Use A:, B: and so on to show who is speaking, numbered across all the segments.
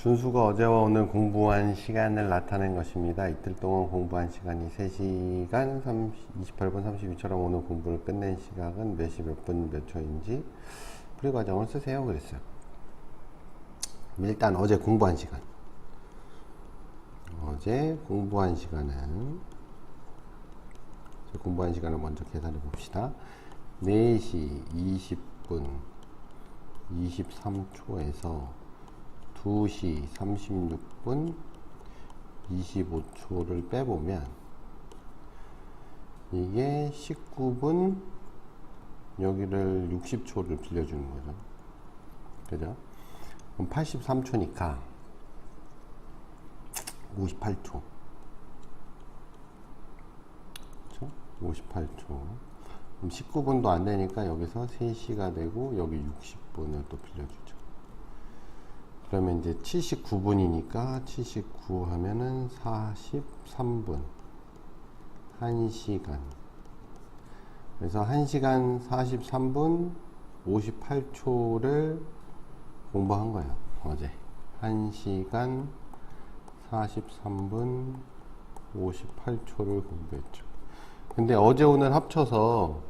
A: 준수가 어제와 오늘 공부한 시간을 나타낸 것입니다. 이틀 동안 공부한 시간이 3시간 30, 28분 32초럼 오늘 공부를 끝낸 시각은 몇 시 몇 분 몇 초인지 풀이 과정을 쓰세요. 그랬어요. 일단 어제 공부한 시간. 어제 공부한 시간은 공부한 시간을 먼저 계산해 봅시다. 4시 20분 23초에서 2시 36분 25초를 빼보면 이게 19분 여기를 60초를 빌려주는 거죠. 그죠? 그럼 83초니까 58초. 그렇죠? 58초. 그럼 19분도 안 되니까 여기서 3시가 되고 여기 60분을 또 빌려주죠. 그러면 이제 79분이니까 79 하면은 43분. 1시간. 그래서 1시간 43분 58초를 공부한 거예요. 어제. 1시간 43분 58초를 공부했죠. 근데 어제 오늘 합쳐서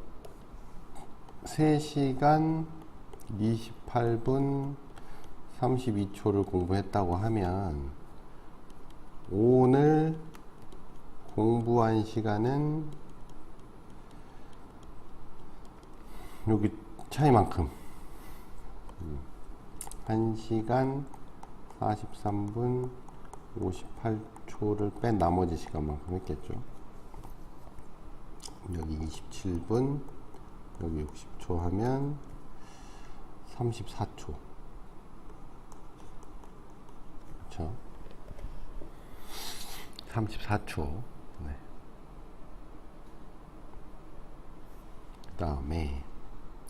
A: 3시간 28분 32초를 공부했다고 하면 오늘 공부한 시간은 여기 차이만큼 1시간 43분 58초를 뺀 나머지 시간만큼 했겠죠. 여기 27분 여기 60초 하면 34초 그렇죠. 34초. 네. 그 다음에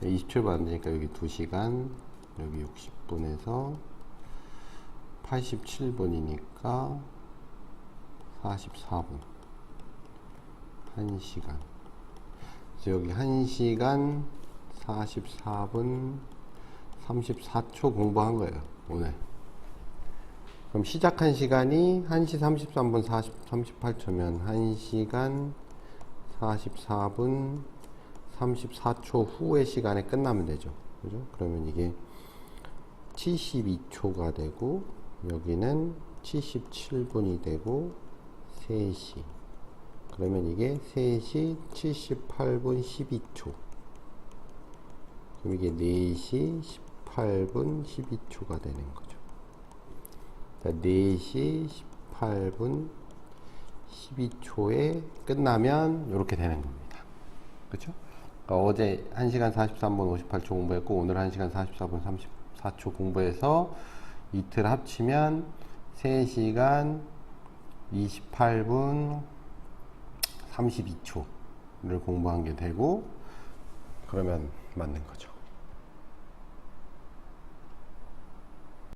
A: 20초를 만드니까 여기 2시간 여기 60분에서 87분이니까 44분. 1시간. 그래서 여기 1시간 44분 34초 공부한 거예요 오늘 그럼 시작한 시간이 1시 33분 40, 38초면 1시간 44분 34초 후의 시간에 끝나면 되죠. 그죠? 그러면 이게 72초가 되고 여기는 77분이 되고 3시. 그러면 이게 3시 78분 12초. 그럼 이게 4시 18분 12초가 되는 거죠 자, 4시 18분 12초에 끝나면 이렇게 되는 겁니다 그렇죠? 그러니까 어제 1시간 43분 58초 공부했고 오늘 1시간 44분 34초 공부해서 이틀 합치면 3시간 28분 32초를 공부한 게 되고 그러면 맞는 거죠.